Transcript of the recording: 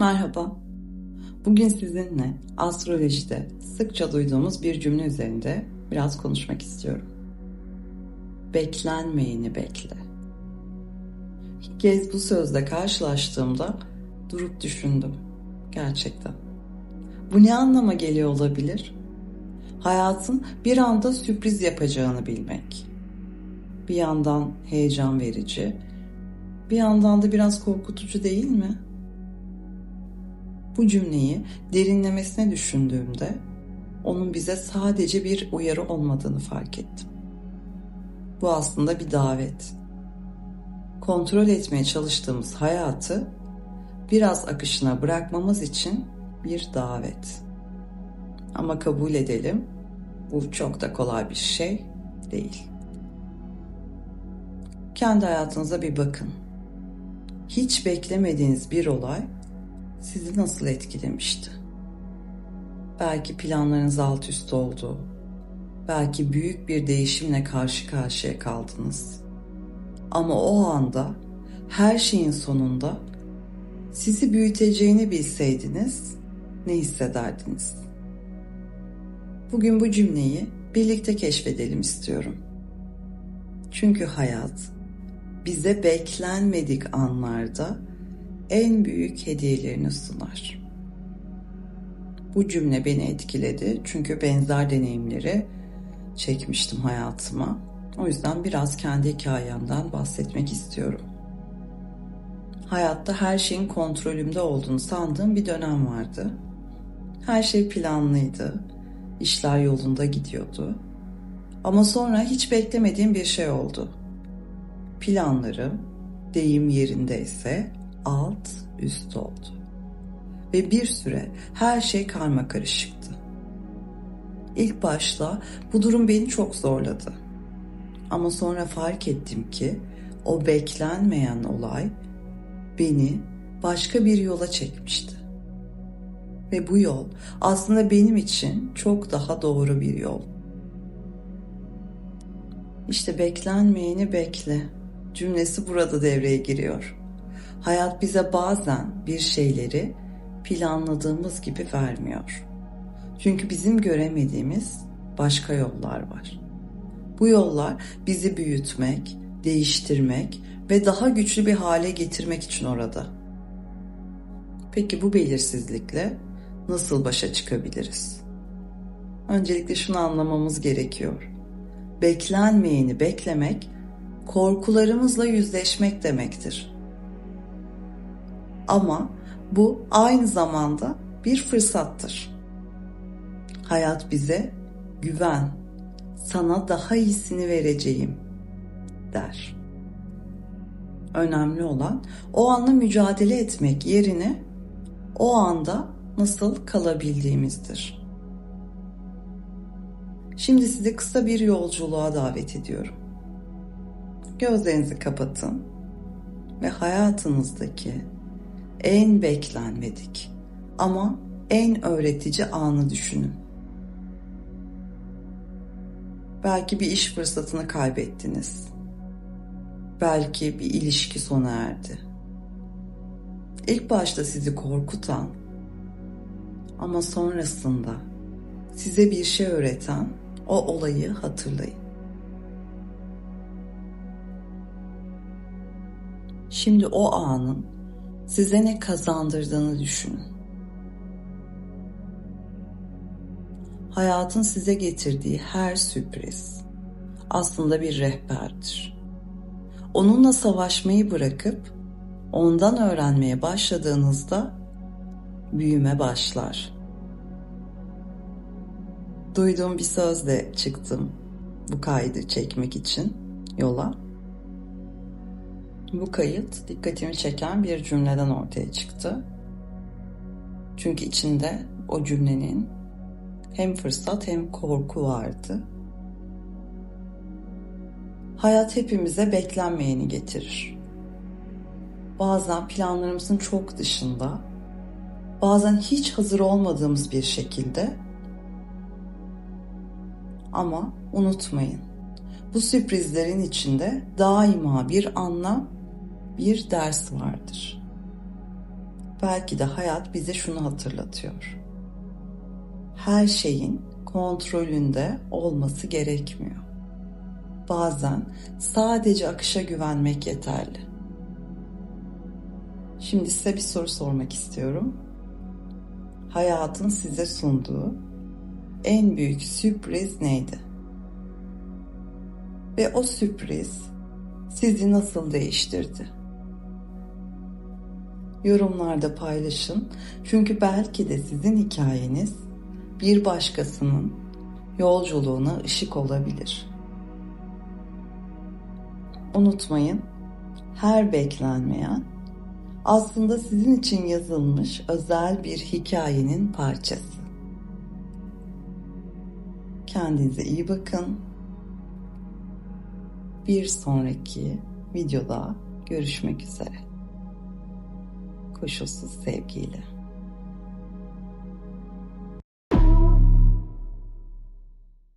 Merhaba. Bugün sizinle astrolojide sıkça duyduğumuz bir cümle üzerinde biraz konuşmak istiyorum. Beklenmeyeni bekle. İlk kez bu sözle karşılaştığımda durup düşündüm. Gerçekten. Bu ne anlama geliyor olabilir? Hayatın bir anda sürpriz yapacağını bilmek. Bir yandan heyecan verici, bir yandan da biraz korkutucu değil mi? Bu cümleyi derinlemesine düşündüğümde onun bize sadece bir uyarı olmadığını fark ettim. Bu aslında bir davet. Kontrol etmeye çalıştığımız hayatı biraz akışına bırakmamız için bir davet. Ama kabul edelim, bu çok da kolay bir şey değil. Kendi hayatınıza bir bakın. Hiç beklemediğiniz bir olay sizi nasıl etkilemişti? Belki planlarınız alt üst oldu. Belki büyük bir değişimle karşı karşıya kaldınız. Ama o anda her şeyin sonunda sizi büyüteceğini bilseydiniz ne hissederdiniz? Bugün bu cümleyi birlikte keşfedelim istiyorum. Çünkü hayat bize beklenmedik anlarda en büyük hediyelerini sunar. Bu cümle beni etkiledi çünkü benzer deneyimleri çekmiştim hayatıma. O yüzden biraz kendi hikayemden bahsetmek istiyorum. Hayatta her şeyin kontrolümde olduğunu sandığım bir dönem vardı. Her şey planlıydı. İşler yolunda gidiyordu. Ama sonra hiç beklemediğim bir şey oldu. Planlarım deyim yerindeyse alt üst oldu. Ve bir süre her şey karma karışıktı. İlk başta bu durum beni çok zorladı. Ama sonra fark ettim ki o beklenmeyen olay beni başka bir yola çekmişti. Ve bu yol aslında benim için çok daha doğru bir yol. İşte beklenmeyeni bekle cümlesi burada devreye giriyor. Hayat bize bazen bir şeyleri planladığımız gibi vermiyor. Çünkü bizim göremediğimiz başka yollar var. Bu yollar bizi büyütmek, değiştirmek ve daha güçlü bir hale getirmek için orada. Peki bu belirsizlikle nasıl başa çıkabiliriz? Öncelikle şunu anlamamız gerekiyor. Beklenmeyeni beklemek korkularımızla yüzleşmek demektir. Ama bu aynı zamanda bir fırsattır. Hayat bize güven, sana daha iyisini vereceğim der. Önemli olan o anla mücadele etmek yerine o anda nasıl kalabildiğimizdir. Şimdi sizi kısa bir yolculuğa davet ediyorum. Gözlerinizi kapatın ve hayatınızdaki en beklenmedik ama en öğretici anı düşünün. Belki bir iş fırsatını kaybettiniz. Belki bir ilişki sona erdi. İlk başta sizi korkutan ama sonrasında size bir şey öğreten o olayı hatırlayın. Şimdi o anın size ne kazandırdığını düşünün. Hayatın size getirdiği her sürpriz aslında bir rehberdir. Onunla savaşmayı bırakıp ondan öğrenmeye başladığınızda büyüme başlar. Duyduğum bir sözle çıktım bu kaydı çekmek için yola. Bu kayıt dikkatimi çeken bir cümleden ortaya çıktı. Çünkü içinde o cümlenin hem fırsat hem korku vardı. Hayat hepimize beklenmeyeni getirir. Bazen planlarımızın çok dışında, bazen hiç hazır olmadığımız bir şekilde ama unutmayın. Bu sürprizlerin içinde daima bir anlam bir ders vardır. Belki de hayat bize şunu hatırlatıyor. Her şeyin kontrolünde olması gerekmiyor. Bazen sadece akışa güvenmek yeterli. Şimdi size bir soru sormak istiyorum. Hayatın size sunduğu en büyük sürpriz neydi? Ve o sürpriz sizi nasıl değiştirdi? Yorumlarda paylaşın. Çünkü belki de sizin hikayeniz bir başkasının yolculuğuna ışık olabilir. Unutmayın, her beklenmeyen aslında sizin için yazılmış özel bir hikayenin parçası. Kendinize iyi bakın. Bir sonraki videoda görüşmek üzere. Koşulsuz sevgiyle.